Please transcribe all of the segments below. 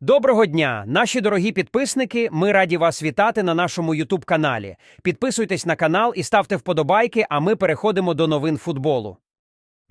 Доброго дня, наші дорогі підписники. Ми раді вас вітати на нашому Ютуб каналі. Підписуйтесь на канал і ставте вподобайки, а ми переходимо до новин футболу.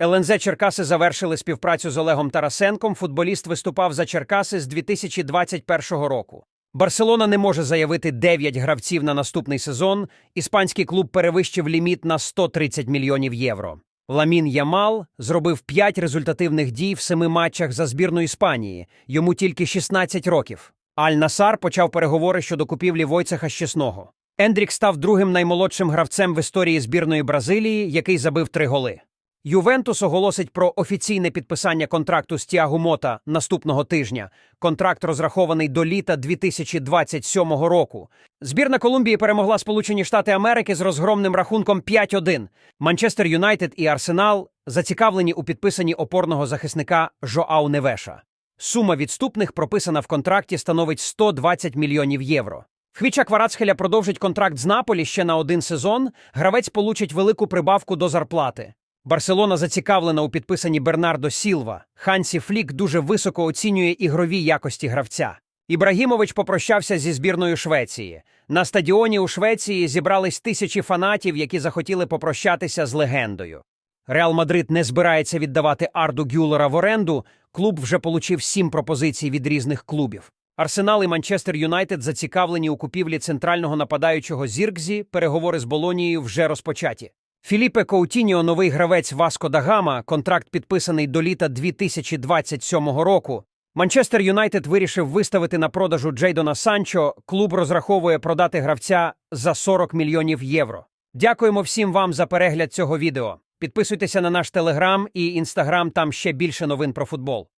ЛНЗ Черкаси завершили співпрацю з Олегом Тарасенком. Футболіст виступав за Черкаси з 2021 року. Барселона не може заявити 9 гравців на наступний сезон. Іспанський клуб перевищив ліміт на 130 мільйонів євро. Ламін Ямал зробив 5 результативних дій в семи матчах за збірну Іспанії. Йому тільки 16 років. Аль Насар почав переговори щодо купівлі Войцеха Щесного. Ендрік став другим наймолодшим гравцем в історії збірної Бразилії, який забив три голи. Ювентус оголосить про офіційне підписання контракту з Тіагу Мота наступного тижня. Контракт розрахований до літа 2027 року. Збірна Колумбії перемогла Сполучені Штати Америки з розгромним рахунком 5-1. Манчестер Юнайтед і Арсенал зацікавлені у підписанні опорного захисника Жоау Невеша. Сума відступних, прописана в контракті, становить 120 мільйонів євро. Хвіча Кварацхеля продовжить контракт з Наполі ще на один сезон. Гравець получить велику прибавку до зарплати. Барселона зацікавлена у підписанні Бернардо Сілва. Хансі Флік дуже високо оцінює ігрові якості гравця. Ібрагімович попрощався зі збірною Швеції. На стадіоні у Швеції зібрались тисячі фанатів, які захотіли попрощатися з легендою. Реал Мадрид не збирається віддавати Арду Гюлера в оренду. Клуб вже получив сім пропозицій від різних клубів. Арсенал і Манчестер Юнайтед зацікавлені у купівлі центрального нападаючого Зіркзі. Переговори з Болонією вже розпочаті. Філіпе Коутіньо, новий гравець Васко да Гама, контракт підписаний до літа 2027 року. Манчестер Юнайтед вирішив виставити на продажу Джейдона Санчо. Клуб розраховує продати гравця за 40 мільйонів євро. Дякуємо всім вам за перегляд цього відео. Підписуйтеся на наш телеграм і інстаграм, там ще більше новин про футбол.